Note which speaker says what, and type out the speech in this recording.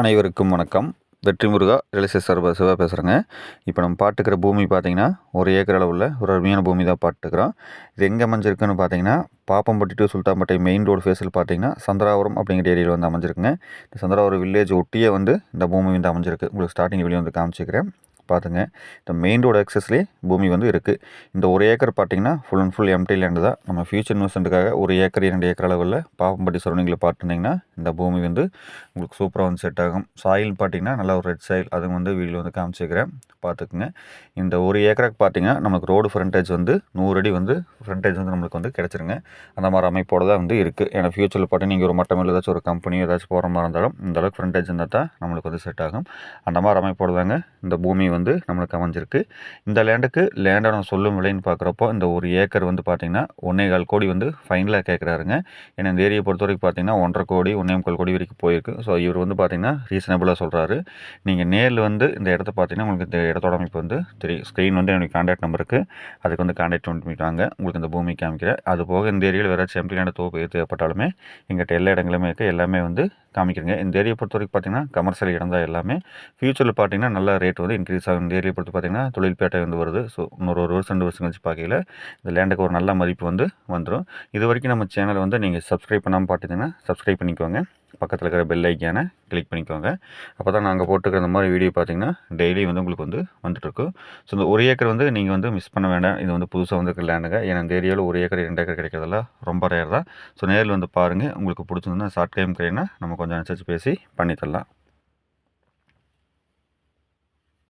Speaker 1: அனைவருக்கும் வணக்கம். வெற்றி முருகா ரியல் சார்பாக சிவா பேசுகிறேங்க இப்போ நம்ம பாட்டுக்கிற பூமி பார்த்தீங்கன்னா ஒரு ஏக்கர் அளவில் ஒரு அருமையான பூமி தான் பாட்டுக்கிறோம். இது எங்கே அமைஞ்சிருக்குன்னு பார்த்தீங்கன்னா Pappampatti to Sultanpettai main road ஃபேஸில் பார்த்தீங்கன்னா சந்திராபுரம் அப்படிங்கிற ஏரியாவில் வந்து அமைஞ்சிருக்குங்க. இந்த சந்திராபுரம் வில்லேஜ் ஒட்டியே வந்து இந்த பூமி வந்து அமைஞ்சிருக்கு. உங்களுக்கு ஸ்டார்டிங் வெளியே வந்து காமிச்சிக்கிறேன். பார்த்துங்க இந்த மெயின் ரோடு ஆக்சஸ்லேயே பூமி வந்து இருக்குது இந்த ஒரு ஏக்கர் பார்த்தீங்கன்னா full and full empty land தான். நம்ம ஃபியூச்சர் இன்வெஸ்ட்மெண்ட்டுக்காக ஒரு ஏக்கர் இரண்டு ஏக்கர் அளவில் பாப்பம்பட்டி சரௌண்டிங்கில் பார்த்துருந்தீங்கன்னா இந்த பூமி வந்து உங்களுக்கு சூப்பராக வந்து செட் ஆகும். சாயில் பார்த்தீங்கன்னா நல்லா ஒரு ரெட் சாயில் அதுவும் வந்து வீடியோ வந்து காமிச்சிக்கிறேன் பார்த்துக்குங்க. இந்த ஒரு ஏக்கருக்கு பார்த்தீங்கன்னா நமக்கு ரோடு ஃப்ரண்டேஜ் வந்து நூறு அடி வந்து ஃப்ரண்டேஜ் வந்து நம்மளுக்கு வந்து கிடச்சிருங்க. அந்த மாதிரி அமைப்போடு தான் வந்து இருக்குது ஏன்னா ஃபியூச்சரில் பார்த்தீங்கன்னா நீங்கள் ஒரு மட்டமில் ஏதாச்சும் ஒரு கம்பெனி ஏதாச்சும் போகிற மாதிரி இருந்தாலும் இந்த அளவுக்கு ஃப்ரண்டேஜ் இருந்தால் தான் நம்மளுக்கு வந்து செட் ஆகும். அந்த மாதிரி அமைப்போடு தாங்க இந்த பூமி வந்து நம்மளுக்கு அமைஞ்சிருக்கு. இந்த லேண்டுக்கு லேண்டை சொல்லும் விலைன்னு பார்க்குறப்போ இந்த ஒரு ஏக்கர் வந்து பார்த்திங்கன்னா ஒன்றே கால் கோடி வந்து ஃபைனலாக கேட்குறாருங்க. ஏன்னா இந்த ஏரியை பொறுத்த வரைக்கும் பார்த்தீங்கன்னா ஒன்றரை கோடி ஒன்று முக்கால் கோடி வரைக்கும் போயிருக்கு. ஸோ இவர் வந்து பார்த்திங்கன்னா ரீசனபிளாக சொல்கிறாரு நீங்கள் நேரில் வந்து இந்த இடத்த பார்த்தீங்கன்னா உங்களுக்கு இந்த இடத்தோட அமைப்பு வந்து தெரியும் ஸ்க்ரீன் வந்து எனக்கு கான்டாக்ட் நம்பருக்கு அதுக்கு வந்து கான்டாக்ட் பண்ணிட்டாங்க. உங்களுக்கு இந்த பூமி காமிக்கிறேன் அது போக இந்த ஏரியாவில் வேறு செம்பிளான தோப்பு தேவைப்பட்டாலுமே எங்கிட்ட எல்லா இடங்களுமே இருக்குது எல்லாமே வந்து காமிக்கிறேங்க. இந்த ஏரியா பொறுத்த வரைக்கும் பார்த்தீங்கன்னா கமர்ஷியல் இடம் தான் எல்லாமே. ஃபியூச்சரில் பார்த்தீங்கன்னா நல்ல ரேட் வந்து இன்க்ரீஸ் ஆகும். இந்த ஏரியா பொறுத்து பார்த்தீங்கன்னா தொழில்பேட்டை வந்து வருது. ஸோ இன்னொரு ஒரு வருஷம் ரெண்டு வருஷம் கழிச்சு பார்க்கல இந்த லேண்டுக்கு ஒரு நல்ல மதிப்பு வந்து வந்துடும் இது வரைக்கும் நம்ம சேனலை வந்து நீங்கள் சப்ஸ்கிரைப் பண்ணாமல் பார்த்தீங்கன்னா சப்ஸ்கிரைப் பண்ணிக்கோங்க. பக்கத்தில் இருக்கிற பெல் ஐக்கானை கிளிக் பண்ணிக்கோங்க. அப்போ தான் நாங்கள் போட்டுக்கிற இந்த மாதிரி வீடியோ பார்த்தீங்கன்னா டெய்லி வந்து உங்களுக்கு வந்து வந்துட்டுருக்கும் ஸோ இந்த ஒரு ஏக்கர் வந்து நீங்கள் வந்து மிஸ் பண்ண வேண்டாம். இது வந்து புதுசாக வந்து லேண்டுங்க ஏன்னா இந்த ஏரியாவில் ஒரு ஏக்கர் ரெண்டு ஏக்கர் கிடைக்கிறதெல்லாம் ரொம்ப ரேர் தான். ஸோ நேரில் வந்து பாருங்கள் உங்களுக்கு பிடிச்சிருந்தா ஷார்ட் டைம் கிடையினா நம்ம கொஞ்சம் அனுசரித்து பேசி பண்ணித்தரலாம்.